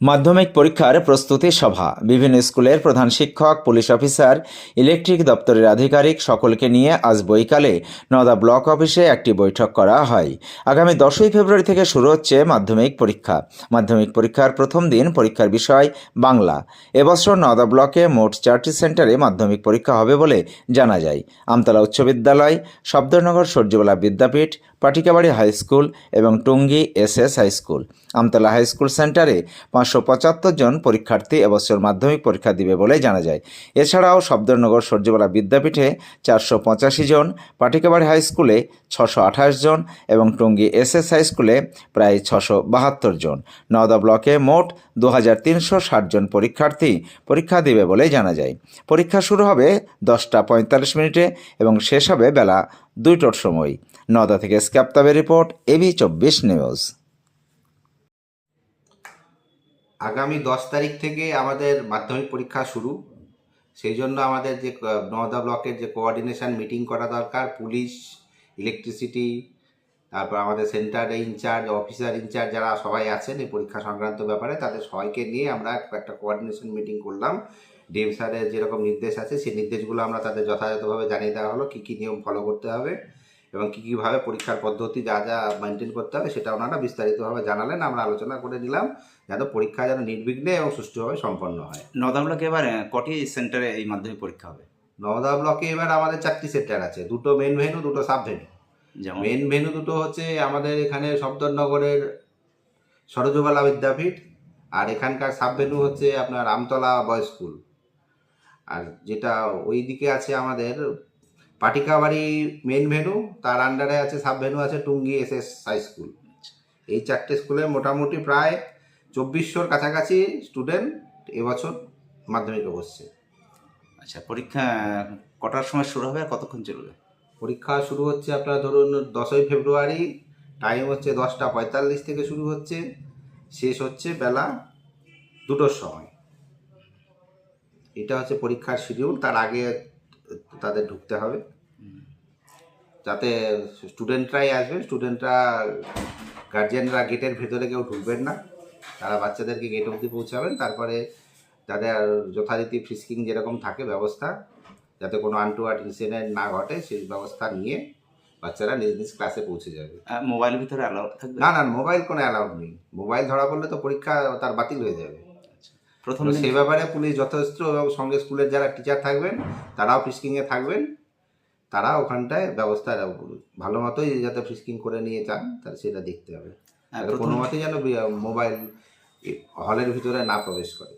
মাধ্যমিক পরীক্ষার প্রস্তুতি সভা। বিভিন্ন স্কুলের প্রধান শিক্ষক, পুলিশ অফিসার, ইলেকট্রিক দপ্তরের আধিকারিক সকলকে নিয়ে আজ বৈকালে নদা ব্লক অফিসে একটি বৈঠক করা হয়। আগামী দশই ফেব্রুয়ারি থেকে শুরু হচ্ছে মাধ্যমিক পরীক্ষা। মাধ্যমিক পরীক্ষার প্রথম দিন পরীক্ষার বিষয় বাংলা। এবছর নদা ব্লকে মোট চারটি সেন্টারে মাধ্যমিক পরীক্ষা হবে বলে জানা যায়। আমতলা উচ্চ বিদ্যালয়, শব্দনগর সূর্যবালা বিদ্যাপীঠ, পাটিকাবাড়ি হাই স্কুল এবং Tungi S S high school. Amtala high school সেন্টারে পাঁচশো পঁচাত্তর জন পরীক্ষার্থী এবছর মাধ্যমিক পরীক্ষা দিবে বলে জানা যায়। এছাড়াও শব্দনগর সূর্যবালা বিদ্যাপীঠে চারশো পঁচাশি জন, পাটিকাবাড়ি হাই স্কুলে ছশো আঠাশ জন এবং টুঙ্গি এস এস হাই স্কুলে প্রায় ছশো বাহাত্তর জন। নওদা ব্লকে মোট দু হাজার তিনশো ষাট জন পরীক্ষার্থী পরীক্ষা দিবে বলে জানা যায়। পরীক্ষা শুরু হবে দশটা পঁয়তাল্লিশ মিনিটে এবং শেষ হবে বেলা দুইটোর সময়। নদা থেকে স্ক্যাপ্তাবের রিপোর্ট এবি চব্বিশ নিউজ। আগামী দশ তারিখ থেকে আমাদের মাধ্যমিক পরীক্ষা শুরু। সেই জন্য আমাদের যে নওদা ব্লকের যে কোঅর্ডিনেশন মিটিং করা দরকার, পুলিশ ইলেকট্রিসিটি তারপর আমাদের সেন্টারে ইনচার্জ অফিসার ইনচার্জ যারা সবাই আছেন এই পরীক্ষা সংক্রান্ত ব্যাপারে, তাদের সবাইকে নিয়ে আমরা একটা কোঅর্ডিনেশন মিটিং করলাম। ডিএম স্যারের যেরকম নির্দেশ আছে, সেই নির্দেশগুলো আমরা তাদের যথাযথভাবে জানিয়ে দেওয়া হলো, কী কী নিয়ম ফলো করতে হবে। এবং কী কীভাবে পরীক্ষার পদ্ধতি যা যা মেনটেন করতে হবে সেটা ওনারা বিস্তারিতভাবে জানালেন আমরা আলোচনা করে নিলাম যাতে পরীক্ষা যেন নির্বিঘ্নে এবং সুষ্ঠুভাবে সম্পন্ন হয়। নদা ব্লকে এবার কটি সেন্টারে এই মাধ্যমিক পরীক্ষা হবে? নওদা ব্লকে এবার আমাদের চারটি সেন্টার আছে দুটো মেন ভেনু দুটো সাব ভেনু যেমন? মেন ভেনু দুটো হচ্ছে আমাদের এখানে সফদরনগরের সরোজবালা বিদ্যাপীঠ আর এখানকার সাব ভেনু হচ্ছে আপনার আমতলা বয়েজ স্কুল আর যেটা ওই দিকে আছে আমাদের পাটিকাবাড়ি মেন ভেনু তার আন্ডারে আছে সাব ভেনু আছে Tungi S S high school এই চারটে স্কুলে মোটামুটি প্রায় চব্বিশশোর কাছাকাছি স্টুডেন্ট এবছর মাধ্যমিকে বসছে। আচ্ছা পরীক্ষা কটার সময় শুরু হবে আর কতক্ষণ চলবে? পরীক্ষা শুরু হচ্ছে আপনার ধরুন দশই ফেব্রুয়ারি টাইম হচ্ছে দশটা পঁয়তাল্লিশ থেকে শুরু হচ্ছে শেষ হচ্ছে বেলা দুটোর সময়। এটা হচ্ছে পরীক্ষার শিডিউল তার আগে তাদের ঢুকতে হবে। যাতে স্টুডেন্টরাই আসবে স্টুডেন্টরা গার্জিয়ানরা গেটের ভেতরে কেউ ঢুকবেন না। তারা বাচ্চাদেরকে গেট অবধি পৌঁছাবেন। তারপরে যাদের যথারীতি ফ্রিস্কিং যেরকম থাকে ব্যবস্থা যাতে কোনো আনটুয়ার্ড ইনসিডেন্ট না ঘটে সেই ব্যবস্থা নিয়ে বাচ্চারা নিজ নিজ ক্লাসে পৌঁছে যাবে। মোবাইলের ভিতরে অ্যালাউড থাকবে? না না মোবাইল কোনো অ্যালাউড নেই। মোবাইল ধরা পড়লে তো পরীক্ষা তার বাতিল হয়ে যাবে। প্রথম সেই ব্যাপারে পুলিশ যথেষ্ট এবং সঙ্গে স্কুলের যারা টিচার থাকবেন তারাও ফ্রিস্কিংয়ে থাকবেন। তারা ওখানটায় ব্যবস্থা ভালো মতোই যাতে ফ্রিস্কিং করে নিয়ে যান তার সেটা দেখতে হবে। হ্যাঁ, কোনো মতেই যেন মোবাইল হলের ভিতরে না প্রবেশ করে।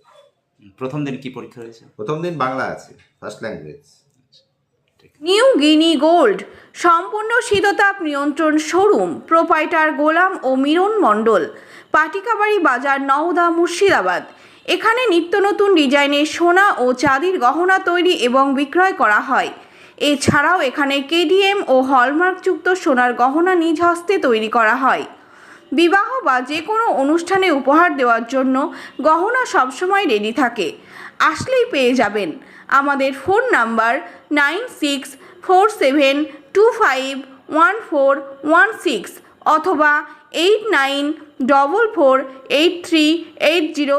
প্রথম দিন কি পরীক্ষা হয়েছে? প্রথম দিন বাংলা আছে first language new Gini gold সম্পূর্ণ শীততাপ নিয়ন্ত্রণ শোরুম প্রোপাইটার গোলাম ও মিরন মণ্ডল পাটিকাবাড়ি বাজার নওদা মুর্শিদাবাদ। এখানে নিত্য নতুন ডিজাইনের সোনা ও চাঁদির গহনা তৈরি এবং বিক্রয় করা হয়। এছাড়াও এখানে কেডিএম ও হলমার্কযুক্ত সোনার গহনা নিজ হস্তে তৈরি করা হয়। বিবাহ বা যে কোনো অনুষ্ঠানে উপহার দেওয়ার জন্য গহনা সবসময় রেডি থাকে। আসলেই পেয়ে যাবেন। আমাদের phone number nine six four seven two five one four one six অথবা eight nine double four eight three eight zero